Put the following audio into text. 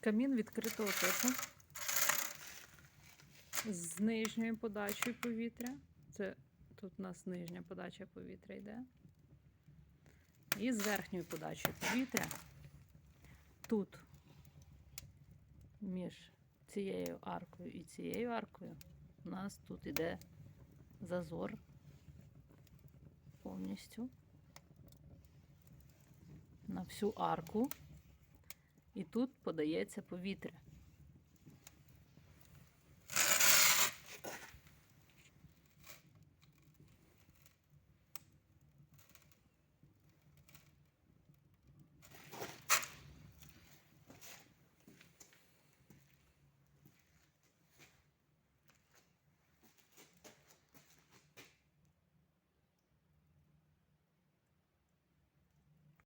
Камін відкритого типу. З нижньою подачею повітря. Це тут у нас нижня подача повітря йде. І з верхньою подачею повітря. Тут між цією аркою і цією аркою у нас тут іде зазор повністю на всю арку. І тут подається повітря.